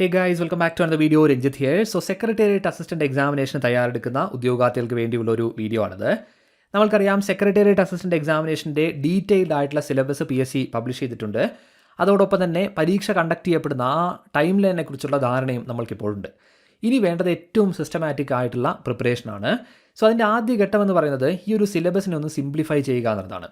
Hey guys welcome back to ആണ് video Ranjith here so secretariat assistant എക്സാമിനേഷന് തയ്യാറെടുക്കുന്ന ഉദ്യോഗാർത്ഥികൾക്ക് വേണ്ടിയുള്ള ഒരു വീഡിയോ ആണിത്. നമ്മൾക്കറിയാം സെക്രട്ടേറിയറ്റ് അസിസ്റ്റന്റ് എക്സാമിനേഷന്റെ ഡീറ്റെയിൽഡ് ആയിട്ടുള്ള syllabus P S C publish ചെയ്തിട്ടുണ്ട്. അതോടൊപ്പം തന്നെ പരീക്ഷ കണ്ടക്ട് ചെയ്യപ്പെടുന്ന ആ ടൈം ലൈനെ കുറിച്ചുള്ള ധാരണയും നമ്മൾക്കിപ്പോഴുണ്ട്. ഇനി വേണ്ടത് ഏറ്റവും സിസ്റ്റമാറ്റിക് ആയിട്ടുള്ള പ്രിപ്പറേഷനാണ് സോ അതിന്റെ ആദ്യ ഘട്ടം എന്ന് പറയുന്നത് ഈ ഒരു സിലബസിനെ ഒന്ന് സിംപ്ലിഫൈ ചെയ്യുക എന്നുള്ളതാണ്.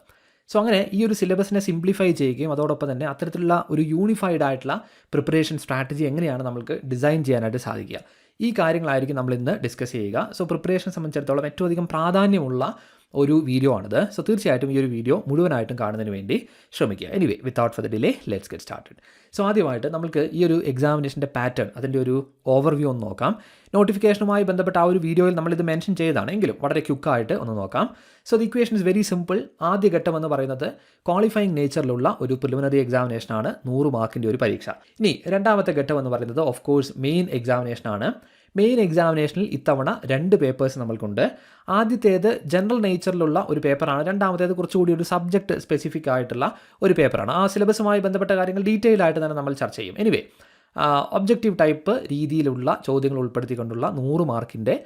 സോ അങ്ങനെ ഈ ഒരു സിലബസിനെ സിംപ്ലിഫൈ ചെയ്യുകയും അതോടൊപ്പം തന്നെ അത്തരത്തിലുള്ള ഒരു യൂണിഫൈഡ് ആയിട്ടുള്ള പ്രിപ്പറേഷൻ സ്ട്രാറ്റജി എങ്ങനെയാണ് നമുക്ക് ഡിസൈൻ ചെയ്യാനായിട്ട് സാധിക്കുക? ഈ കാര്യങ്ങളായിരിക്കും നമ്മൾ ഇന്ന് ഡിസ്കസ് ചെയ്യുക. സോ പ്രിപ്പറേഷൻ സംബന്ധിച്ചിടത്തോളം ഏറ്റവും അധികം പ്രാധാന്യമുള്ള ഒരു വീഡിയോ ആണിത്. സോ തീർച്ചയായിട്ടും ഈ ഒരു വീഡിയോ മുഴുവനായിട്ടും കാണുന്നതിന് വേണ്ടി ശ്രമിക്കുക. Anyway without further delay let's get started so ആദ്യമായിട്ട് നമുക്ക് ഈ ഒരു എക്സാമിനേഷന്റെ പാറ്റേൺ അതിന്റെ ഒരു ഓവർവ്യൂ ഒന്ന് നോക്കാം. നോട്ടിഫിക്കേഷനുമായി ബന്ധപ്പെട്ട ആ ഒരു വീഡിയോയിൽ നമ്മളിത് മെൻഷൻ ചെയ്തതാണ്. എങ്കിലും വളരെ ക്യുക്കായിട്ട് ഒന്ന് നോക്കാം. So the equation is very simple ആദ്യ ഘട്ടം എന്ന് പറയുന്നത് ക്വാളിഫയിങ് നേച്ചറിലുള്ള ഒരു പ്രിലിമിനറി എക്സാമിനേഷനാണ് നൂറ് മാർക്കിന്റെ ഒരു പരീക്ഷ. ഇനി രണ്ടാമത്തെ ഘട്ടം എന്ന് പറയുന്നത് ഓഫ് കോഴ്സ് മെയിൻ എക്സാമിനേഷനാണ് മെയിൻ എക്സാമിനേഷനിൽ ഇത്തവണ രണ്ട് പേപ്പേഴ്സ് നമ്മൾക്കുണ്ട്. ആദ്യത്തേത് ജനറൽ നേച്ചറിലുള്ള ഒരു പേപ്പറാണ് രണ്ടാമത്തേത് കുറച്ചുകൂടി ഒരു സബ്ജക്റ്റ് സ്പെസിഫിക് ആയിട്ടുള്ള ഒരു പേപ്പറാണ് ആ സിലബസുമായി ബന്ധപ്പെട്ട കാര്യങ്ങൾ ഡീറ്റെയിൽ ആയിട്ട് തന്നെ നമ്മൾ ചർച്ച ചെയ്യും. എനിവേ ഒബ്ജക്റ്റീവ് ടൈപ്പ് രീതിയിലുള്ള ചോദ്യങ്ങൾ ഉൾപ്പെടുത്തിക്കൊണ്ടുള്ള നൂറ് മാർക്കിന്റെ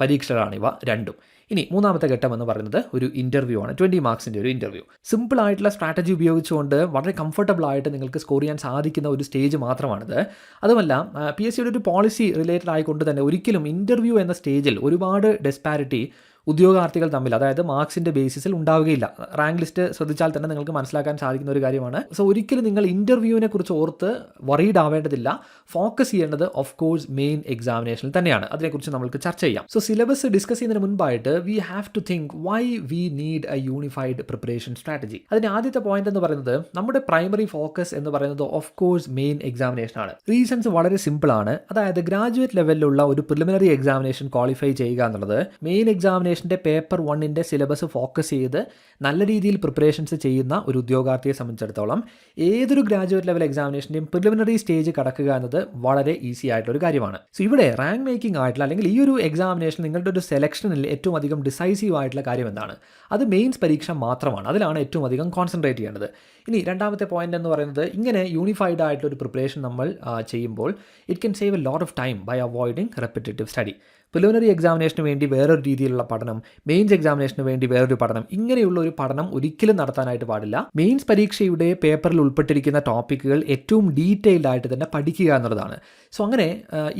പരീക്ഷകളാണിവ രണ്ടും. ഇനി മൂന്നാമത്തെ ഘട്ടം എന്ന് പറയുന്നത് ഒരു ഇന്റർവ്യൂ ആണ്. ട്വന്റി മാർക്സിന്റെ ഒരു ഇന്റർവ്യൂ സിമ്പിൾ ആയിട്ടുള്ള സ്ട്രാറ്റജി ഉപയോഗിച്ചുകൊണ്ട് വളരെ കംഫർട്ടബിൾ ആയിട്ട് നിങ്ങൾക്ക് സ്കോർ ചെയ്യാൻ സാധിക്കുന്ന ഒരു സ്റ്റേജ് മാത്രമാണിത്. അതുമല്ല പി എസ് സിയുടെ ഒരു പോളിസി റിലേറ്റഡ് ആയിക്കൊണ്ട് തന്നെ ഒരിക്കലും ഇന്റർവ്യൂ എന്ന സ്റ്റേജിൽ ഒരുപാട് ഡെസ്പാരിറ്റി ഉദ്യോഗാർത്ഥികൾ തമ്മിൽ അതായത് മാർക്സിന്റെ ബേസിസിൽ ഉണ്ടാവുകയില്ല. റാങ്ക് ലിസ്റ്റ് ശ്രദ്ധിച്ചാൽ തന്നെ നിങ്ങൾക്ക് മനസ്സിലാക്കാൻ സാധിക്കുന്ന ഒരു കാര്യമാണ്. സോ ഒരിക്കലും നിങ്ങൾ ഇന്റർവ്യൂവിനെ കുറിച്ച് ഓർത്ത് വറീഡ് ആവേണ്ടതില്ല. ഫോക്കസ് ചെയ്യേണ്ടത് ഓഫ് കോഴ്സ് മെയിൻ എക്സാമിനേഷനിൽ തന്നെയാണ്. അതിനെക്കുറിച്ച് നമുക്ക് ചർച്ച ചെയ്യാം. സോ സിലബസ് ഡിസ്കസ് ചെയ്യുന്നതിന് മുൻപായിട്ട് we have to think why we need a unified preparation strategy അതിന് ആദ്യത്തെ പോയിന്റ് എന്ന് പറയുന്നത് നമ്മുടെ പ്രൈമറി ഫോക്കസ് എന്ന് പറയുന്നത് ഓഫ് കോഴ്സ് മെയിൻ എക്സാമിനേഷൻ ആണ്. റീസൺസ് വളരെ സിമ്പിൾ ആണ്. അതായത് ഗ്രാജുവേറ്റ് ലെവലിലുള്ള ഒരു പ്രിലിമിനറി എക്സാമിനേഷൻ ക്വാളിഫൈ ചെയ്യുക എന്നുള്ളത് മെയിൻ എക്സാമിനേഷൻ എക്സാമിനേഷന്റെ പേപ്പർ വണ്ണിന്റെ സിലബസ് ഫോക്കസ് ചെയ്ത് നല്ല രീതിയിൽ പ്രിപ്പറേഷൻസ് ചെയ്യുന്ന ഒരു ഉദ്യോഗാർത്ഥിയെ സംബന്ധിച്ചിടത്തോളം ഏതൊരു ഗ്രാജുവേറ്റ് ലെവൽ എക്സാമിനേഷന്റെയും പ്രിലിമിനറി സ്റ്റേജ് കടക്കുക എന്നത് വളരെ ഈസി ആയിട്ടുള്ള ഒരു കാര്യമാണ്. സോ ഇവിടെ റാങ്ക് മേക്കിംഗ് ആയിട്ടുള്ള അല്ലെങ്കിൽ ഈ ഒരു എക്സാമിനേഷൻ നിങ്ങളുടെ ഒരു സെലക്ഷനിൽ ഏറ്റവും അധികം ഡിസൈസീവ് ആയിട്ടുള്ള കാര്യം എന്താണ്? അത് മെയിൻസ് പരീക്ഷ മാത്രമാണ്. അതിലാണ് ഏറ്റവും അധികം കോൺസെൻട്രേറ്റ് ചെയ്യേണ്ടത്. ഇനി രണ്ടാമത്തെ പോയിന്റ് എന്ന് പറയുന്നത് ഇങ്ങനെ യൂണിഫൈഡ് ആയിട്ടുള്ള ഒരു പ്രിപ്പറേഷൻ നമ്മൾ ചെയ്യുമ്പോൾ it can save a lot of time by avoiding repetitive study preliminary എക്സാമിനേഷന് വേണ്ടി വേറൊരു രീതിയിലുള്ള പഠനം മെയിൻസ് എക്സാമിനേഷന് വേണ്ടി വേറൊരു പഠനം ഇങ്ങനെയുള്ള ഒരു പഠനം ഒരിക്കലും നടത്താനായിട്ട് പാടില്ല. മെയിൻസ് പരീക്ഷയുടെ പേപ്പറിൽ ഉൾപ്പെട്ടിരിക്കുന്ന ടോപ്പിക്കുകൾ ഏറ്റവും ഡീറ്റെയിൽഡ് ആയിട്ട് തന്നെ പഠിക്കുക എന്നുള്ളതാണ്. സോ അങ്ങനെ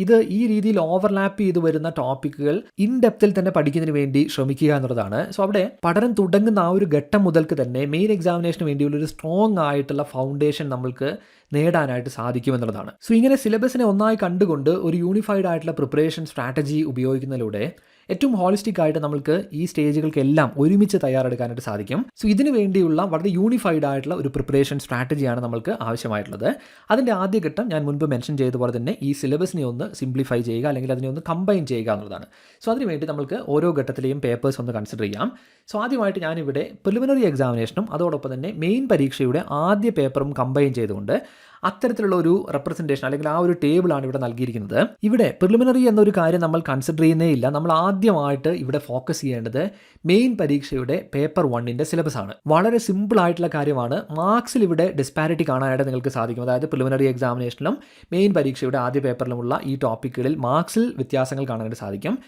ഇത് ഈ രീതിയിൽ ഓവർലാപ്പ് ചെയ്ത് വരുന്ന ടോപ്പിക്കുകൾ ഇൻ ഡെപ്തിൽ തന്നെ പഠിക്കുന്നതിന് വേണ്ടി ശ്രമിക്കുക എന്നുള്ളതാണ്. സോ അവിടെ പഠനം തുടങ്ങുന്ന ആ ഒരു ഘട്ടം മുതൽക്ക് തന്നെ മെയിൻ എക്സാമിനേഷന് വേണ്ടിയുള്ള ഒരു സ്ട്രോങ് ആയിട്ടുള്ള ഫൗണ്ടേഷൻ നമ്മൾക്ക് നേടാനായിട്ട് സാധിക്കുമെന്നുള്ളതാണ്. സോ ഇങ്ങനെ സിലബസിനെ ഒന്നായി കണ്ടുകൊണ്ട് ഒരു യൂണിഫൈഡ് ആയിട്ടുള്ള പ്രിപ്പറേഷൻ സ്ട്രാറ്റജി ഉപയോഗിക്കുന്നതിലൂടെ ഏറ്റവും ഹോളിസ്റ്റിക് ആയിട്ട് നമുക്ക് ഈ സ്റ്റേജുകൾക്കെല്ലാം ഒരുമിച്ച് തയ്യാറെടുക്കാനായിട്ട് സാധിക്കും. സോ ഇതിനു വേണ്ടിയുള്ള വളരെ യൂണിഫൈഡ് ആയിട്ടുള്ള ഒരു പ്രിപ്പറേഷൻ സ്ട്രാറ്റജിയാണ് നമുക്ക് ആവശ്യമായിട്ടുള്ളത്. അതിന്റെ ആദ്യഘട്ടം ഞാൻ മുൻപ് മെൻഷൻ ചെയ്തതുപോലെ തന്നെ ഈ സിലബസിനെ ഒന്ന് സിംപ്ലിഫൈ ചെയ്യുക അല്ലെങ്കിൽ അതിനെ ഒന്ന് കമ്പൈൻ ചെയ്യുക എന്നുള്ളതാണ്. സോ അതിനുവേണ്ടി നമുക്ക് ഓരോ ഘട്ടത്തിലെയും പേപ്പേഴ്സ് ഒന്ന് കൺസിഡർ ചെയ്യാം. സോ ആദ്യമായിട്ട് ഞാനിവിടെ പ്രിലിമിനറി എക്സാമിനേഷനും അതോടൊപ്പം തന്നെ മെയിൻ പരീക്ഷയുടെ ആദ്യ പേപ്പറും കമ്പൈൻ ചെയ്തുകൊണ്ട് അത്തരത്തിലുള്ള ഒരു റെപ്രസെന്റേഷൻ അല്ലെങ്കിൽ ആ ഒരു ടേബിളാണ് ഇവിടെ നൽകിയിരിക്കുന്നത്. ഇവിടെ പ്രിലിമിനറി എന്നൊരു കാര്യം നമ്മൾ കൺസിഡർ ചെയ്യുന്നേ ഇല്ല. നമ്മൾ ആദ്യമായിട്ട് ഇവിടെ ഫോക്കസ് ചെയ്യേണ്ടത് മെയിൻ പരീക്ഷയുടെ പേപ്പർ വണ്ണിന്റെ സിലബസ് ആണ്. വളരെ സിമ്പിൾ ആയിട്ടുള്ള കാര്യമാണ്. മാർക്സിൽ ഇവിടെ ഡിസ്പാരിറ്റി കാണാനായിട്ട് നിങ്ങൾക്ക് സാധിക്കും. അതായത് പ്രിലിമിനറി എക്സാമിനേഷനിലും മെയിൻ പരീക്ഷയുടെ ആദ്യ പേപ്പറിലുമുള്ള ഈ ടോപ്പിക്കുകളിൽ മാർക്സിൽ വ്യത്യാസങ്ങൾ കാണാനായിട്ട് സാധിക്കും.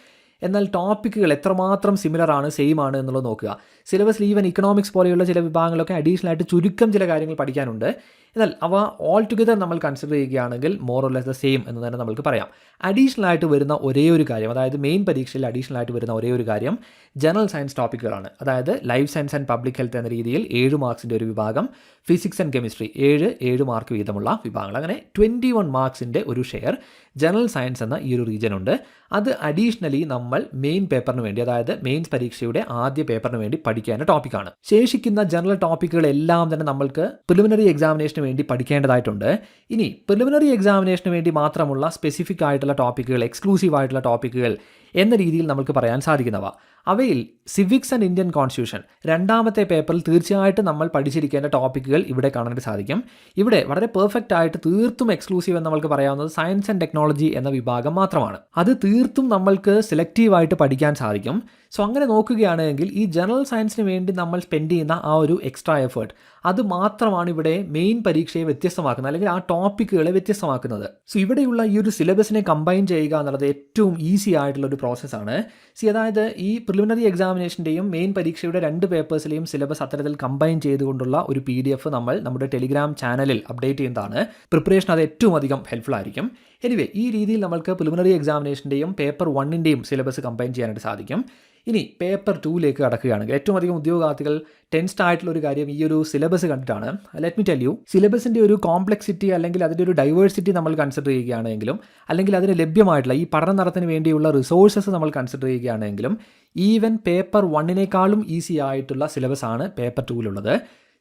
എന്നാൽ ടോപ്പിക്കുകൾ എത്രമാത്രം സിമിലർ ആണ് സെയിം ആണ് എന്നുള്ളത് നോക്കുക. സിലബസിൽ ഈവൻ ഇക്കണോമിക്സ് പോലെയുള്ള ചില വിഭാഗങ്ങളൊക്കെ അഡീഷണൽ ആയിട്ട് ചുരുക്കം ചില കാര്യങ്ങൾ പഠിക്കാനുണ്ട്. എന്നാൽ അവ ഓൾ ടുഗദർ നമ്മൾ കൺസിഡർ ചെയ്യുകയാണെങ്കിൽ more or less the same എന്ന് തന്നെ നമുക്ക് പറയാം. അഡീഷണൽ ആയിട്ട് വരുന്ന ഒരേ ഒരു കാര്യം അതായത് മെയിൻ പരീക്ഷയിൽ അഡീഷണൽ ആയിട്ട് വരുന്ന ഒരേ ഒരു കാര്യം ജനറൽ സയൻസ് ടോപ്പിക്കുകളാണ് അതായത് life science and public health എന്ന രീതിയിൽ ഏഴ് മാർക്സിന്റെ ഒരു വിഭാഗം ഫിസിക്സ് ആൻഡ് കെമിസ്ട്രി ഏഴ് ഏഴ് മാർക്ക് വീതമുള്ള വിഭാഗങ്ങൾ. അങ്ങനെ ട്വന്റി വൺ മാർക്സിന്റെ ഒരു ഷെയർ ജനറൽ സയൻസ് എന്ന ഈ ഒരു റീജിയൻ ഉണ്ട്. അത് അഡീഷണലി നമ്മൾ മെയിൻ പേപ്പറിന് വേണ്ടി അതായത് മെയിൻസ് പരീക്ഷയുടെ ആദ്യ പേപ്പറിന് വേണ്ടി പഠിക്കേണ്ട ടോപ്പിക്കാണ് ശേഷിക്കുന്ന ജനറൽ ടോപ്പിക്കുകളെല്ലാം തന്നെ നമ്മൾക്ക് പ്രിലിമിനറി എക്സാമിനേഷന് വേണ്ടി പഠിക്കേണ്ടതായിട്ടുണ്ട്. ഇനി പ്രിലിമിനറി എക്സാമിനേഷന് വേണ്ടി മാത്രമുള്ള സ്പെസിഫിക് ആയിട്ടുള്ള ടോപ്പിക്കുകൾ എക്സ്ക്ലൂസീവ് ആയിട്ടുള്ള ടോപ്പിക്കുകൾ എന്ന രീതിയിൽ നമുക്ക് പറയാൻ സാധിക്കുന്നവ. അവയിൽ സിവിക്സ് ആൻഡ് ഇന്ത്യൻ കോൺസ്റ്റിറ്റ്യൂഷൻ രണ്ടാമത്തെ പേപ്പറിൽ തീർച്ചയായിട്ടും നമ്മൾ പഠിച്ചിരിക്കേണ്ട ടോപ്പിക്കുകൾ ഇവിടെ കാണാനായിട്ട് സാധിക്കും. ഇവിടെ വളരെ പെർഫെക്റ്റ് ആയിട്ട് തീർത്തും എക്സ്ക്ലൂസീവ് എന്ന് നമുക്ക് പറയാവുന്നത് സയൻസ് ആൻഡ് ടെക്നോളജി എന്ന വിഭാഗം മാത്രമാണ്. അത് തീർത്തും നമ്മൾക്ക് സെലക്റ്റീവായിട്ട് പഠിക്കാൻ സാധിക്കും. സോ അങ്ങനെ നോക്കുകയാണെങ്കിൽ ഈ ജനറൽ സയൻസിന് വേണ്ടി നമ്മൾ സ്പെൻഡ് ചെയ്യുന്ന ആ ഒരു എക്സ്ട്രാ എഫേർട്ട് അത് മാത്രമാണ് ഇവിടെ മെയിൻ പരീക്ഷയെ വ്യത്യസ്തമാക്കുന്നത് അല്ലെങ്കിൽ ആ ടോപ്പിക്കുകളെ വ്യത്യസ്തമാക്കുന്നത്. സോ ഇവിടെയുള്ള ഈ ഒരു സിലബസിനെ കമ്പൈൻ ചെയ്യുക എന്നുള്ളത് ഏറ്റവും ഈസി ആയിട്ടുള്ള ഒരു പ്രോസസ്സാണ്. സി അതായത് ഈ പ്രിലിമിനറി എക്സാമിനേഷന്റെയും മെയിൻ പരീക്ഷയുടെ രണ്ട് പേപ്പേഴ്സിലെയും സിലബസ് അത്തരത്തിൽ കമ്പൈൻ ചെയ്തുകൊണ്ടുള്ള ഒരു പി ഡി എഫ് നമ്മൾ നമ്മുടെ ടെലിഗ്രാം ചാനലിൽ അപ്ഡേറ്റ് ചെയ്യുന്നതാണ്. പ്രിപ്പറേഷൻ അത് ഏറ്റവും അധികം ഹെൽപ്ഫുൾ ആയിരിക്കും. എനിവേ ഈ രീതിയിൽ നമുക്ക് പ്രിലിമിനറി എക്സാമിനേഷന്റെയും പേപ്പർ വണ്ണിന്റെയും സിലബസ് കമ്പൈൻ ചെയ്യാനായിട്ട് സാധിക്കും. ഇനി പേപ്പർ ടൂവിലേക്ക് കടക്കുകയാണെങ്കിൽ ഏറ്റവും അധികം ഉദ്യോഗാർത്ഥികൾ ടെൻസ്ഡ് ആയിട്ടുള്ള ഒരു കാര്യം ഈ ഒരു സിലബസ് കണ്ടിട്ടാണ്. ലെറ്റ് മി ടെൽ യു സിലബസിന്റെ ഒരു കോംപ്ലക്സിറ്റി അല്ലെങ്കിൽ അതിന്റെ ഒരു ഡൈവേഴ്സിറ്റി നമ്മൾ കൺസിഡർ ചെയ്യുകയാണെങ്കിലും അല്ലെങ്കിൽ അതിന് ലഭ്യമായിട്ടുള്ള ഈ പഠന നടത്തിന് വേണ്ടിയുള്ള റിസോഴ്സസ് നമ്മൾ കൺസിഡർ ചെയ്യുകയാണെങ്കിലും ഈവൻ പേപ്പർ വണ്ണിനേക്കാളും ഈസി ആയിട്ടുള്ള സിലബസ് ആണ് പേപ്പർ ടൂവിലുള്ളത്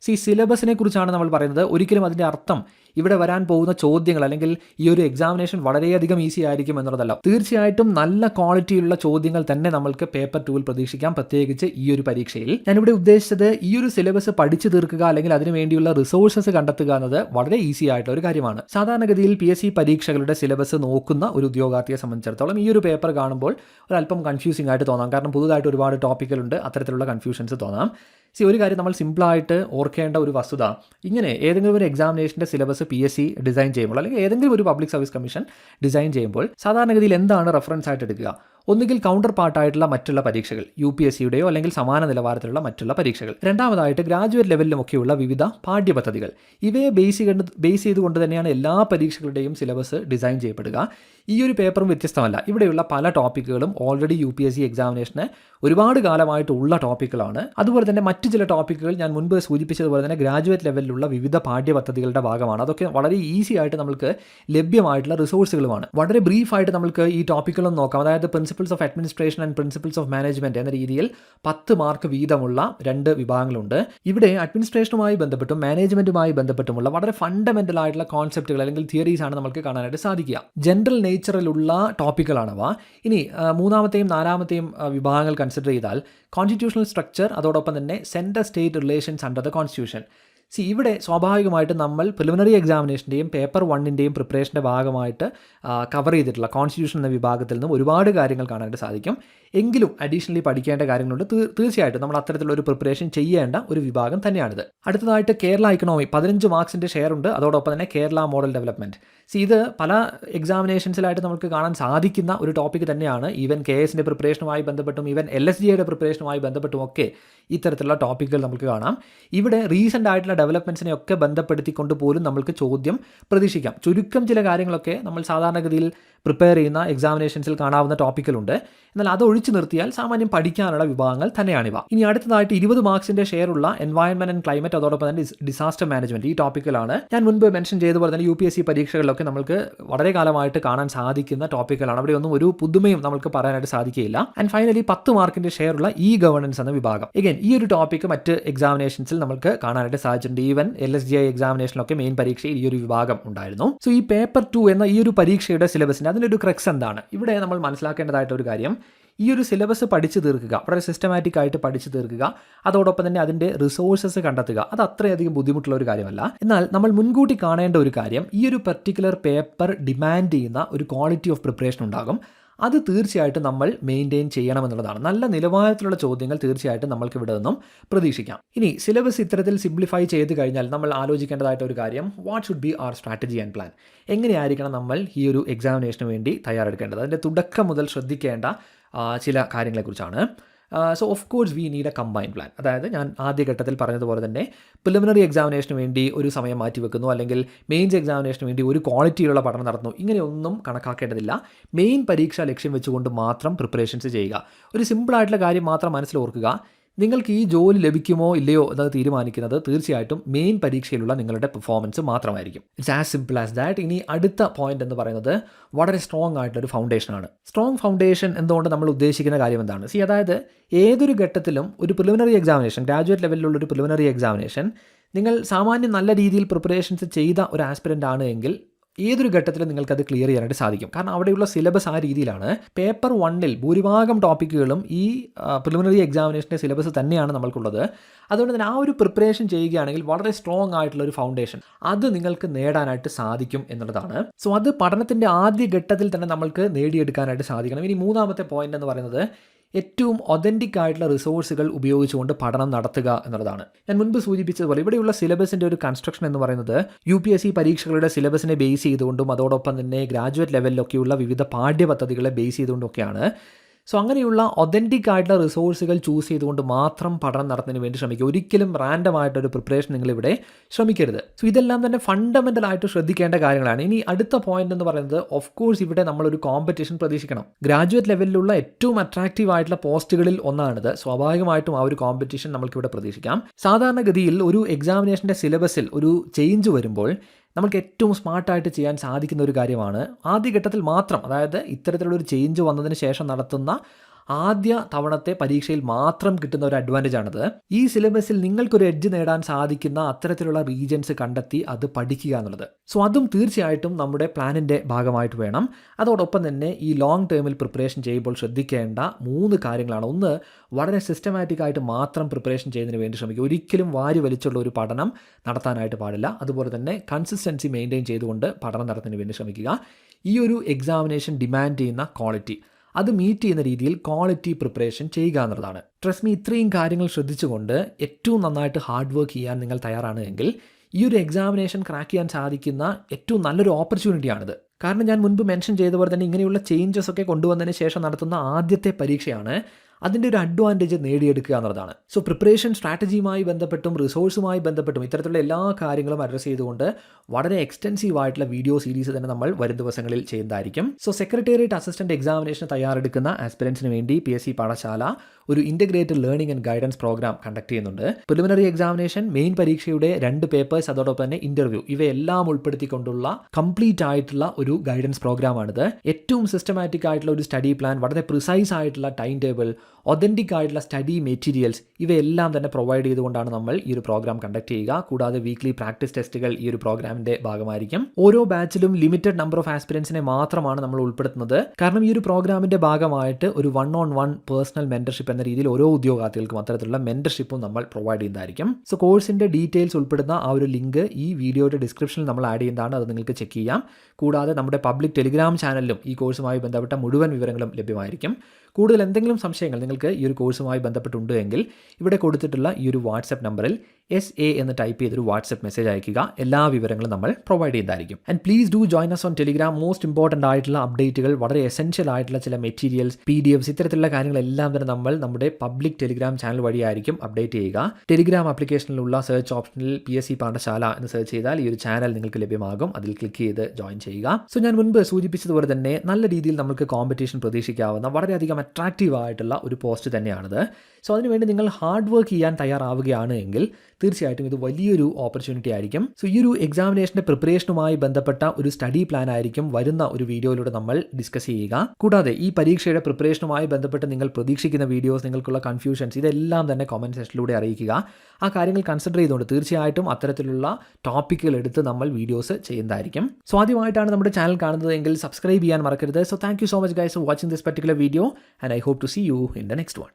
സി സിലബസിനെ കുറിച്ചാണ് നമ്മൾ പറയുന്നത്. ഒരിക്കലും അതിന്റെ അർത്ഥം ഇവിടെ വരാൻ പോകുന്ന ചോദ്യങ്ങൾ അല്ലെങ്കിൽ ഈ ഒരു എക്സാമിനേഷൻ വളരെയധികം ഈസി ആയിരിക്കും എന്നുള്ളതല്ല. തീർച്ചയായിട്ടും നല്ല ക്വാളിറ്റിയുള്ള ചോദ്യങ്ങൾ തന്നെ നമ്മൾക്ക് പേപ്പർ ടൂവിൽ പ്രതീക്ഷിക്കാം. പ്രത്യേകിച്ച് ഈ ഒരു പരീക്ഷയിൽ. ഞാനിവിടെ ഉദ്ദേശിച്ചത് ഈ ഒരു സിലബസ് പഠിച്ചു തീർക്കുക അല്ലെങ്കിൽ അതിനു വേണ്ടിയുള്ള റിസോഴ്സസ് കണ്ടെത്തുക എന്നത് വളരെ ഈസി ആയിട്ടുള്ള ഒരു കാര്യമാണ്. സാധാരണഗതിയിൽ പി എസ് സി പരീക്ഷകളുടെ സിലബസ് നോക്കുന്ന ഒരു ഉദ്യോഗാർത്ഥിയെ സംബന്ധിച്ചിടത്തോളം ഈ ഒരു പേപ്പർ കാണുമ്പോൾ ഒരല്പം കൺഫ്യൂസിംഗ് ആയിട്ട് തോന്നാം. കാരണം പുതുതായിട്ട് ഒരുപാട് ടോപ്പിക്കുകളുണ്ട് അത്തരത്തിലുള്ള കൺഫ്യൂഷൻസ് തോന്നാം. സി ഒരു കാര്യം നമ്മൾ സിമ്പിളായിട്ട് ഓർക്കേണ്ട ഒരു വസ്തുത. ഇങ്ങനെ ഏതെങ്കിലും ഒരു എക്സാമിനേഷന്റെ syllabus P S C design ചെയ്യുമ്പോൾ അല്ലെങ്കിൽ ഏതെങ്കിലും ഒരു പബ്ലിക് സർവീസ് കമ്മീഷൻ ഡിസൈൻ ചെയ്യുമ്പോൾ സാധാരണഗതിയിൽ എന്താണ് റെഫറൻസ് ആയിട്ട് എടുക്കുക? ഒന്നുകിൽ കൗണ്ടർ പാർട്ടായിട്ടുള്ള മറ്റുള്ള പരീക്ഷകൾ യു പി എസ് സിയുടെയോ അല്ലെങ്കിൽ സമാന നിലവാരത്തിലുള്ള മറ്റുള്ള പരീക്ഷകൾ. രണ്ടാമതായിട്ട് ഗ്രാജുവേറ്റ് ലെവലിലുമൊക്കെയുള്ള വിവിധ പാഠ്യപദ്ധതികൾ. ഇവയെ ബേസ് ചെയ്ത് ബേസ് ചെയ്തുകൊണ്ട് തന്നെയാണ് എല്ലാ പരീക്ഷകളുടെയും സിലബസ് ഡിസൈൻ ചെയ്യപ്പെടുക. ഈ ഒരു പേപ്പറും വ്യത്യസ്തമല്ല. ഇവിടെയുള്ള പല ടോപ്പിക്കുകളും already U P S C എക്സാമിനേഷന് ഒരുപാട് കാലമായിട്ടുള്ള ടോപ്പിക്കുകളാണ് അതുപോലെ തന്നെ മറ്റു ചില ടോപ്പിക്കുകൾ ഞാൻ മുൻപ് സൂചിപ്പിച്ചതുപോലെ തന്നെ ഗ്രാജുവേറ്റ് ലെവലിലുള്ള വിവിധ പാഠ്യപദ്ധതികളുടെ ഭാഗമാണ്. അതൊക്കെ വളരെ ഈസി ആയിട്ട് നമുക്ക് ലഭ്യമായിട്ടുള്ള റിസോഴ്സുകളുമാണ് വളരെ ബ്രീഫായിട്ട് നമുക്ക് ഈ ടോപ്പിക്കുകളും നോക്കാം. അതായത് principles of administration and principles of management എന്ന രീതിയിൽ പത്ത് മാർക്ക് വീതമുള്ള രണ്ട് വിഭാഗങ്ങളുണ്ട്. ഇവിടെ അഡ്മിനിസ്ട്രേഷനുമായി ബന്ധപ്പെട്ടും മാനേജ്മെന്റുമായി ബന്ധപ്പെട്ടുമുള്ള വളരെ ഫണ്ടമെന്റൽ ആയിട്ടുള്ള കോൺസെപ്റ്റുകൾ അല്ലെങ്കിൽ തിയറീസ് ആണ് നമുക്ക് കാണാനായിട്ട് സാധിക്കുക. ജനറൽ നേച്ചറിലുള്ള ടോപ്പിക്കുകളാണവ ഇനി മൂന്നാമത്തെയും നാലാമത്തെയും വിഭാഗങ്ങൾ കൺസിഡർ ചെയ്താൽ കോൺസ്റ്റിറ്റ്യൂഷണൽ സ്ട്രക്ചർ അതോടൊപ്പം തന്നെ central state relations under the constitution C ഇവിടെ സ്വാഭാവികമായിട്ട് നമ്മൾ പ്രിലിമിനറി എക്സാമിനേഷന്റെയും പേപ്പർ വണ്ണിന്റെയും പ്രിപ്പറേഷന്റെ ഭാഗമായിട്ട് കവർ ചെയ്തിട്ടുള്ള കോൺസ്റ്റിറ്റ്യൂഷൻ എന്ന വിഭാഗത്തിൽ നിന്നും ഒരുപാട് കാര്യങ്ങൾ കാണാനായിട്ട് സാധിക്കും. എങ്കിലും അഡീഷണലി പഠിക്കേണ്ട കാര്യങ്ങളുണ്ട്. തീർച്ചയായിട്ടും നമ്മൾ അത്തരത്തിലുള്ള ഒരു പ്രിപ്പറേഷൻ ചെയ്യേണ്ട ഒരു വിഭാഗം തന്നെയാണിത്. അടുത്തതായിട്ട് കേരള ഇക്കണോമി പതിനഞ്ച് മാർക്സിന്റെ ഷെയർ ഉണ്ട്. അതോടൊപ്പം തന്നെ കേരള മോഡൽ ഡെവലപ്മെന്റ് സി ഇത് പല എക്സാമിനേഷൻസിലായിട്ട് നമുക്ക് കാണാൻ സാധിക്കുന്ന ഒരു ടോപ്പിക് തന്നെയാണ്. ഈവൻ കെ എസിന്റെ പ്രിപ്പറേഷനുമായി ബന്ധപ്പെട്ടും ഈവൻ എൽ എസ് ജിയുടെ പ്രിപ്പറേഷനുമായി ബന്ധപ്പെട്ടും ഒക്കെ ഇത്തരത്തിലുള്ള ടോപ്പിക്കുകൾ നമുക്ക് കാണാം. ഇവിടെ റീസെന്റ് ആയിട്ടുള്ള ഡെവലപ്മെന്റ്സിനെ ഒക്കെ ബന്ധപ്പെടുത്തിക്കൊണ്ട് പോലും നമുക്ക് ചോദ്യം പ്രതീക്ഷിക്കാം. ചുരുക്കം ചില കാര്യങ്ങളൊക്കെ നമ്മൾ സാധാരണഗതിയിൽ പ്രിപ്പയർ ചെയ്യുന്ന എക്സാമിനേഷൻസിൽ കാണാവുന്ന ടോപ്പിക്കലുണ്ട് എന്നാൽ അത് ഒഴിച്ചു നിർത്തിയാൽ സാമാന്യം പഠിക്കാനുള്ള വിഭാഗങ്ങൾ തന്നെയാണിവ ഇനി അടുത്തതായിട്ട് ഇരുപത് മാർക്സിന്റെ ഷെയർ ഉള്ള എൻവയൺമെന്റ് ആൻഡ് ക്ലൈമറ്റ് അതോടൊപ്പം തന്നെ ഡിസാസ്റ്റർ മാനേജ്മെന്റ് ഈ ടോപ്പിക്കലാണ് ഞാൻ മുൻപ് മെൻഷൻ ചെയ്തതുപോലെ തന്നെ യു പി എസ് സി പരീക്ഷകളിലൊക്കെ നമുക്ക് വളരെ കാലമായിട്ട് കാണാൻ സാധിക്കുന്ന ടോപ്പിക്കലാണ് അവിടെ ഒന്നും ഒരു പുതുമയും നമുക്ക് പറയാനായിട്ട് സാധിക്കില്ല ആൻഡ് ഫൈനലി പത്ത് മാർക്കിന്റെ ഷെയർ ഉള്ള ഇ ഗവേണൻസ് എന്ന വിഭാഗം. എഗൈൻ ഈ ഒരു ടോപ്പിക്ക് മറ്റ് എക്സാമിനേഷൻസിൽ നമുക്ക് കാണാനായിട്ട് സാധിച്ചിട്ടുണ്ട് even L S G I എക്സാമിനേഷനിലൊക്കെ main പരീക്ഷയിൽ ഈ ഒരു വിഭാഗം ഉണ്ടായിരുന്നു. സോ ഈ പേപ്പർ ടു എന്ന ഈ ഒരു പരീക്ഷയുടെ സിലബസിന് അതിന്റെ ഒരു ക്രെക്സ് എന്താണ്? ഇവിടെ നമ്മൾ മനസ്സിലാക്കേണ്ടതായിട്ട് ഒരു കാര്യം ഈ ഒരു സിലബസ് പഠിച്ചു തീർക്കുക വളരെ സിസ്റ്റമാറ്റിക് ആയിട്ട് പഠിച്ചു തീർക്കുക അതോടൊപ്പം തന്നെ അതിന്റെ റിസോഴ്സസ് കണ്ടെത്തുക അത് അത്രയധികം ബുദ്ധിമുട്ടുള്ള ഒരു കാര്യമല്ല. എന്നാൽ നമ്മൾ മുൻകൂട്ടി കാണേണ്ട ഒരു കാര്യം ഈ ഒരു പെർട്ടിക്കുലർ പേപ്പർ ഡിമാൻഡ് ചെയ്യുന്ന ഒരു ക്വാളിറ്റി ഓഫ് പ്രിപ്പറേഷൻ ഉണ്ടാകും. അത് തീർച്ചയായിട്ടും നമ്മൾ മെയിന്റെയിൻ ചെയ്യണമെന്നുള്ളതാണ്. നല്ല നിലവാരത്തിലുള്ള ചോദ്യങ്ങൾ തീർച്ചയായിട്ടും നമ്മൾക്ക് ഇവിടെ നിന്നും പ്രതീക്ഷിക്കാം. ഇനി സിലബസ് ഇത്തരത്തിൽ സിംപ്ലിഫൈ ചെയ്ത് കഴിഞ്ഞാൽ നമ്മൾ ആലോചിക്കേണ്ടതായിട്ട് ഒരു കാര്യം what should be our strategy and plan എങ്ങനെയായിരിക്കണം നമ്മൾ ഈ ഒരു എക്സാമിനേഷന് വേണ്ടി തയ്യാറെടുക്കേണ്ടത്? അതിന്റെ തുടക്കം മുതൽ ശ്രദ്ധിക്കേണ്ട ചില കാര്യങ്ങളെക്കുറിച്ചാണ്. So of course we need a combine plan അതായത് ഞാൻ ആദ്യഘട്ടത്തിൽ പറഞ്ഞതുപോലെ തന്നെ പ്രിലിമിനറി എക്സാമിനേഷന് വേണ്ടി ഒരു സമയം മാറ്റി വെക്കുന്നു അല്ലെങ്കിൽ മെയിൻസ് എക്സാമിനേഷന് വേണ്ടി ഒരു ക്വാളിറ്റിയിലുള്ള പഠനം നടത്തുന്നു. ഇങ്ങനെയൊന്നും കണക്കാക്കേണ്ടതില്ല. മെയിൻ പരീക്ഷ ലക്ഷ്യം വെച്ചുകൊണ്ട് മാത്രം പ്രിപ്പറേഷൻസ് ചെയ്യുക. ഒരു സിമ്പിളായിട്ടുള്ള കാര്യം മാത്രം മനസ്സിൽ ഓർക്കുക. നിങ്ങൾക്ക് ഈ ജോലി ലഭിക്കുമോ ഇല്ലയോ എന്നത് തീരുമാനിക്കുന്നത് തീർച്ചയായിട്ടും മെയിൻ പരീക്ഷയിലുള്ള നിങ്ങളുടെ പെർഫോമൻസ് മാത്രമായിരിക്കും. It's as simple as that ഇനി അടുത്ത പോയിന്റ് എന്ന് പറയുന്നത് വളരെ സ്ട്രോങ് ആയിട്ടൊരു ഫൗണ്ടേഷനാണ് സ്ട്രോങ് ഫൗണ്ടേഷൻ എന്തുകൊണ്ട് നമ്മൾ ഉദ്ദേശിക്കുന്ന കാര്യം എന്താണ്? സി അതായത് ഏതൊരു ഘട്ടത്തിലും ഒരു പ്രിലിമിനറി എക്സാമിനേഷൻ ഗ്രാജുവേറ്റ് ലെവലിലുള്ള ഒരു പ്രിലിമിനറി എക്സാമിനേഷൻ നിങ്ങൾ സാമാന്യം നല്ല രീതിയിൽ പ്രിപ്പറേഷൻസ് ചെയ്ത ഒരു ആസ്പിരന്റ് ആണ് എങ്കിൽ ഏതൊരു ഘട്ടത്തിലും നിങ്ങൾക്കത് ക്ലിയർ ചെയ്യാനായിട്ട് സാധിക്കും. കാരണം അവിടെയുള്ള സിലബസ് ആ രീതിയിലാണ്. പേപ്പർ വണ്ണിൽ ഭൂരിഭാഗം ടോപ്പിക്കുകളും ഈ പ്രിലിമിനറി എക്സാമിനേഷന്റെ സിലബസ് തന്നെയാണ് നമ്മൾക്കുള്ളത്. അതുകൊണ്ട് തന്നെ ആ ഒരു പ്രിപ്പറേഷൻ ചെയ്യുകയാണെങ്കിൽ വളരെ സ്ട്രോങ് ആയിട്ടുള്ള ഒരു ഫൗണ്ടേഷൻ അത് നിങ്ങൾക്ക് നേടാനായിട്ട് സാധിക്കും എന്നുള്ളതാണ്. സോ അത് പഠനത്തിന്റെ ആദ്യ ഘട്ടത്തിൽ തന്നെ നമ്മൾക്ക് നേടിയെടുക്കാനായിട്ട് സാധിക്കണം. ഇനി മൂന്നാമത്തെ പോയിന്റ് എന്ന് പറയുന്നത് ഏറ്റവും ഒതന്റിക് ആയിട്ടുള്ള റിസോഴ്സുകൾ ഉപയോഗിച്ചുകൊണ്ട് പഠനം നടത്തുക എന്നുള്ളതാണ്. ഞാൻ മുൻപ് സൂചിപ്പിച്ചതുപോലെ ഇവിടെയുള്ള സിലബസിന്റെ ഒരു കൺസ്ട്രക്ഷൻ എന്ന് പറയുന്നത് യു പി എസ് സി പരീക്ഷകളുടെ സിലബസിനെ ബേസ് ചെയ്തുകൊണ്ടും അതോടൊപ്പം തന്നെ ഗ്രാജുവേറ്റ് ലെവലിലൊക്കെയുള്ള വിവിധ പാഠ്യപദ്ധതികളെ ബേസ് ചെയ്തുകൊണ്ടൊക്കെയാണ് സോ അങ്ങനെയുള്ള ഒതന്റിക് ആയിട്ടുള്ള റിസോഴ്സുകൾ ചൂസ് ചെയ്തുകൊണ്ട് മാത്രം പഠനം നടത്തുന്നതിന് വേണ്ടി ശ്രമിക്കുക. ഒരിക്കലും റാൻഡം ആയിട്ടൊരു പ്രിപ്പറേഷൻ നിങ്ങളിവിടെ ശ്രമിക്കരുത്. സോ ഇതെല്ലാം തന്നെ ഫണ്ടമെന്റൽ ആയിട്ട് ശ്രദ്ധിക്കേണ്ട കാര്യങ്ങളാണ്. ഇനി അടുത്ത പോയിന്റ് എന്ന് പറയുന്നത് ഓഫ് കോഴ്സ് ഇവിടെ നമ്മളൊരു കോമ്പറ്റീഷൻ പ്രതീക്ഷിക്കണം. ഗ്രാജുവേറ്റ് ലെവലിലുള്ള ഏറ്റവും അട്രാക്റ്റീവ് ആയിട്ടുള്ള പോസ്റ്റുകളിൽ ഒന്നാണിത്. സ്വാഭാവികമായിട്ടും ആ ഒരു കോമ്പറ്റീഷൻ നമുക്കിവിടെ പ്രതീക്ഷിക്കാം. സാധാരണഗതിയിൽ ഒരു എക്സാമിനേഷന്റെ സിലബസിൽ ഒരു ചേഞ്ച് വരുമ്പോൾ നമുക്ക് ഏറ്റവും സ്മാർട്ടായിട്ട് ചെയ്യാൻ സാധിക്കുന്ന ഒരു കാര്യമാണ് ആദ്യഘട്ടത്തിൽ മാത്രം അതായത് ഇത്തരത്തിലുള്ളൊരു ചേഞ്ച് വന്നതിന് ശേഷം നടത്തുന്ന ആദ്യ തവണത്തെ പരീക്ഷയിൽ മാത്രം കിട്ടുന്ന ഒരു അഡ്വാന്റേജ് ആണത്. ഈ സിലബസിൽ നിങ്ങൾക്കൊരു എഡ്ജ് നേടാൻ സാധിക്കുന്ന അത്തരത്തിലുള്ള റീജൻസ് കണ്ടെത്തി അത് പഠിക്കുക എന്നുള്ളത്. സോ അതും തീർച്ചയായിട്ടും നമ്മുടെ പ്ലാനിന്റെ ഭാഗമായിട്ട് വേണം. അതോടൊപ്പം തന്നെ ഈ ലോങ് ടേമിൽ പ്രിപ്പറേഷൻ ചെയ്യുമ്പോൾ ശ്രദ്ധിക്കേണ്ട മൂന്ന് കാര്യങ്ങളാണ്. ഒന്ന് വളരെ സിസ്റ്റമാറ്റിക് ആയിട്ട് മാത്രം പ്രിപ്പറേഷൻ ചെയ്യുന്നതിന് വേണ്ടി ശ്രമിക്കുക. ഒരിക്കലും വാരി വലിച്ചുള്ള ഒരു പഠനം നടത്താനായിട്ട് പാടില്ല. അതുപോലെ തന്നെ കൺസിസ്റ്റൻസി മെയിന്റെയിൻ ചെയ്തുകൊണ്ട് പഠനം നടത്തുന്നതിന് വേണ്ടി ശ്രമിക്കുക. ഈ ഒരു എക്സാമിനേഷൻ ഡിമാൻഡ് ചെയ്യുന്ന ക്വാളിറ്റി അത് മീറ്റ് ചെയ്യുന്ന രീതിയിൽ ക്വാളിറ്റി പ്രിപ്പറേഷൻ ചെയ്യുക എന്നുള്ളതാണ്. ട്രസ്റ്റ് മീ ഇത്രയും കാര്യങ്ങൾ ശ്രദ്ധിച്ചുകൊണ്ട് ഏറ്റവും നന്നായിട്ട് ഹാർഡ് വർക്ക് ചെയ്യാൻ നിങ്ങൾ തയ്യാറാണ് എങ്കിൽ ഈ ഒരു എക്സാമിനേഷൻ ക്രാക്ക് ചെയ്യാൻ സാധിക്കുന്ന ഏറ്റവും നല്ലൊരു ഓപ്പർച്യൂണിറ്റിയാണിത് കാരണം ഞാൻ മുൻപ് മെൻഷൻ ചെയ്ത പോലെ തന്നെ ഇങ്ങനെയുള്ള ചേഞ്ചസ് ഒക്കെ കൊണ്ടുവന്നതിന് ശേഷം നടത്തുന്ന ആദ്യത്തെ പരീക്ഷയാണ് അതിന്റെ ഒരു അഡ്വാന്റേജ് നേടിയെടുക്കുക എന്നുള്ളതാണ്. സോ പ്രിപ്പറേഷൻ സ്ട്രാറ്റജിയുമായി ബന്ധപ്പെട്ടും റിസോഴ്സുമായി ബന്ധപ്പെട്ടും ഇത്തരത്തിലുള്ള എല്ലാ കാര്യങ്ങളും അഡ്രസ്സ് ചെയ്തുകൊണ്ട് വളരെ എക്സ്റ്റെൻസീവ് ആയിട്ടുള്ള വീഡിയോ സീരീസ് തന്നെ നമ്മൾ വരും ദിവസങ്ങളിൽ ചെയ്യുന്നതായിരിക്കും. സോ സെക്രട്ടേറിയറ്റ് അസിസ്റ്റന്റ് എക്സാമിനേഷൻ തയ്യാറെടുക്കുന്ന ആസ്പിരൻസിന് വേണ്ടി പി എസ് സി പാഠശാല ഒരു integrated learning and guidance program conduct ചെയ്യുന്നുണ്ട്. പ്രിലിമിനറി എക്സാമിനേഷൻ മെയിൻ പരീക്ഷയുടെ രണ്ട് പേപ്പേഴ്സ് അതോടൊപ്പം തന്നെ ഇന്റർവ്യൂ ഇവയെല്ലാം ഉൾപ്പെടുത്തിക്കൊണ്ടുള്ള കംപ്ലീറ്റ് ആയിട്ടുള്ള ഒരു ഗൈഡൻസ് പ്രോഗ്രാമാണിത് ഏറ്റവും സിസ്റ്റമാറ്റിക് ആയിട്ടുള്ള ഒരു സ്റ്റഡി പ്ലാൻ വളരെ പ്രിസൈസ് ആയിട്ടുള്ള ടൈം ടേബിൾ ഒതന്റിക് ആയിട്ടുള്ള സ്റ്റഡി മെറ്റീരിയൽസ് ഇവയെല്ലാം തന്നെ പ്രൊവൈഡ് ചെയ്തുകൊണ്ടാണ് നമ്മൾ ഈ ഒരു പ്രോഗ്രാം കണ്ടക്ട് ചെയ്യുക. കൂടാതെ വീക്ക്ലി പ്രാക്ടീസ് ടെസ്റ്റുകൾ ഈ ഒരു പ്രോഗ്രാമിന്റെ ഭാഗമായിരിക്കും. ഓരോ ബാച്ചിലും ലിമിറ്റഡ് നമ്പർ ഓഫ് ആസ്പിരൻസിനെ മാത്രമാണ് നമ്മൾ ഉൾപ്പെടുത്തുന്നത്. കാരണം ഈ ഒരു പ്രോഗ്രാമിന്റെ ഭാഗമായിട്ട് ഒരു one on one personal mentorship എന്ന രീതിയിൽ ഓരോ ഉദ്യോഗാർത്ഥികൾക്കും അത്തരത്തിലുള്ള മെന്റർഷിപ്പും നമ്മൾ പ്രൊവൈഡ് ചെയ്യുന്നതായിരിക്കും. സോ കോഴ്സിന്റെ ഡീറ്റെയിൽസ് ഉൾപ്പെടുന്ന ആ ഒരു ലിങ്ക് ഈ വീഡിയോയുടെ ഡിസ്ക്രിപ്ഷനിൽ നമ്മൾ ആഡ് ചെയ്യുന്നതാണ്. അത് നിങ്ങൾക്ക് ചെക്ക് ചെയ്യാം. കൂടാതെ നമ്മുടെ പബ്ലിക് ടെലിഗ്രാം ചാനലിലും ഈ കോഴ്സുമായി ബന്ധപ്പെട്ട മുഴുവൻ വിവരങ്ങളും ലഭ്യമായിരിക്കും. കൂടുതൽ എന്തെങ്കിലും സംശയങ്ങൾ നിങ്ങൾക്ക് ഈ ഒരു കോഴ്സുമായി ബന്ധപ്പെട്ടുണ്ട് എങ്കിൽ ഇവിടെ കൊടുത്തിട്ടുള്ള ഈ ഒരു വാട്സപ്പ് നമ്പറിൽ എസ് എ എന്ന് ടൈപ്പ് ചെയ്തൊരു വാട്സപ്പ് മെസ്സേജ് അയക്കുക എല്ലാ വിവരങ്ങളും നമ്മൾ provide ചെയ്തായിരിക്കും. And please do join us on Telegram most important ആയിട്ടുള്ള അപ്ഡേറ്റുകൾ വളരെ എസെൻഷ്യൽ ആയിട്ടുള്ള ചില മെറ്റീരിയൽസ് പി ഡി എഫ്സ് ഇത്തരത്തിലുള്ള കാര്യങ്ങളെല്ലാം തന്നെ നമ്മൾ നമ്മുടെ പബ്ലിക് ടെലിഗ്രാം ചാനൽ വഴിയായിരിക്കും അപ്ഡേറ്റ് ചെയ്യുക. ടെലിഗ്രാം ആപ്ലിക്കേഷനിലുള്ള സെർച്ച് ഓപ്ഷനിൽ പി എസ് സി പാഠശാല എന്ന് സെർച്ച് ചെയ്താൽ ഈ ഒരു ചാനൽ നിങ്ങൾക്ക് ലഭ്യമാകും. അതിൽ ക്ലിക്ക് ചെയ്ത് ജോയിൻ ചെയ്യുക. സോ ഞാൻ മുൻപ് സൂചിപ്പിച്ചതുപോലെ തന്നെ നല്ല രീതിയിൽ നമുക്ക് കോമ്പറ്റീഷൻ പ്രതീക്ഷിക്കാവുന്ന വളരെയധികം അട്രാക്റ്റീവ് ആയിട്ടുള്ള ഒരു പോസ്റ്റ് തന്നെയാണിത്. സോ അതിനുവേണ്ടി നിങ്ങൾ ഹാർഡ് വർക്ക് ചെയ്യാൻ തയ്യാറാവുകയാണ് എങ്കിൽ തീർച്ചയായിട്ടും ഇത് വലിയൊരു ഓപ്പർച്യൂണിറ്റി ആയിരിക്കും. സോ ഈ ഒരു എക്സാമിനേഷന്റെ പ്രിപ്പറേഷനുമായി ബന്ധപ്പെട്ട ഒരു സ്റ്റഡി പ്ലാൻ ആയിരിക്കും വരുന്ന ഒരു വീഡിയോയിലൂടെ നമ്മൾ ഡിസ്കസ് ചെയ്യുക. കൂടാതെ ഈ പരീക്ഷയുടെ പ്രിപ്പറേഷനുമായി ബന്ധപ്പെട്ട് നിങ്ങൾ പ്രതീക്ഷിക്കുന്ന വീഡിയോസ് നിങ്ങൾക്കുള്ള കൺഫ്യൂഷൻസ് ഇതെല്ലാം തന്നെ കമന്റ് സെക്ഷനിലൂടെ അറിയിക്കുക. ആ കാര്യങ്ങൾ കൺസിഡർ ചെയ്തുകൊണ്ട് തീർച്ചയായിട്ടും അത്തരത്തിലുള്ള ടോപ്പിക്കുകൾ എടുത്ത് നമ്മൾ വീഡിയോസ് ചെയ്യുന്നതായിരിക്കും. സോ ആദ്യമായിട്ടാണ് നമ്മുടെ ചാനൽ കാണുന്നത് എങ്കിൽ സബ്സ്ക്രൈബ് ചെയ്യാൻ മറക്കരുത്. So thank you so much guys for watching this particular video and I hope to see you in the next one